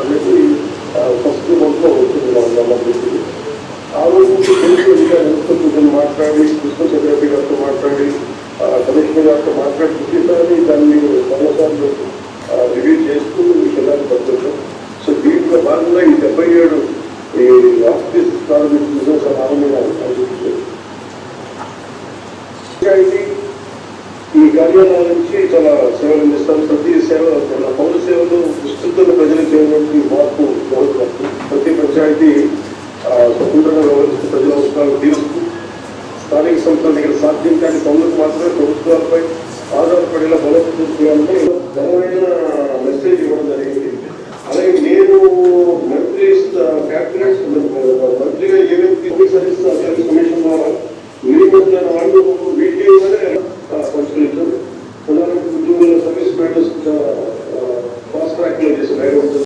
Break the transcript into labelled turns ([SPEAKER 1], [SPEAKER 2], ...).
[SPEAKER 1] అనేసి ఫస్ట్ మంత్లో వచ్చింది మా గవర్నమెంట్ ఆ రోజు నుంచి తెలుగు ఇంకా నిమిషం మాట్లాడి కృష్ణచక్రవర్తి గారితో మాట్లాడి కమిషనర్ గారితో ఈ కార్యాలయం నుంచి చాలా సేవలు అందిస్తాం. ప్రతి సేవ మన పౌర సేవలు పంచాయతీ స్వతంత్రంగా ప్రజల అవసరాలు తీరుస్తూ స్థానిక సంస్థల దగ్గర సాధ్యం కానీ పనులకు మాత్రమే ప్రభుత్వాలపై ఆధారపడేలా బలోపేతం చేయాలంటే ఘనమైన మెసేజ్ ఇవ్వడం జరిగింది. అలాగే నేను మంత్రి క్యాబినెట్ మంత్రిగా ఏ వ్యక్తి పబ్లిక్ సర్వీస్ కమిషన్ ద్వారా నియమించిన వాళ్ళు వీటిలోనే పరిశీలించారు. ప్రధానమంత్రి ఉద్యోగుల సర్వీస్ మ్యాటర్స్ ఫాస్ట్ ట్రాక్ చేసి డ్రైవర్స్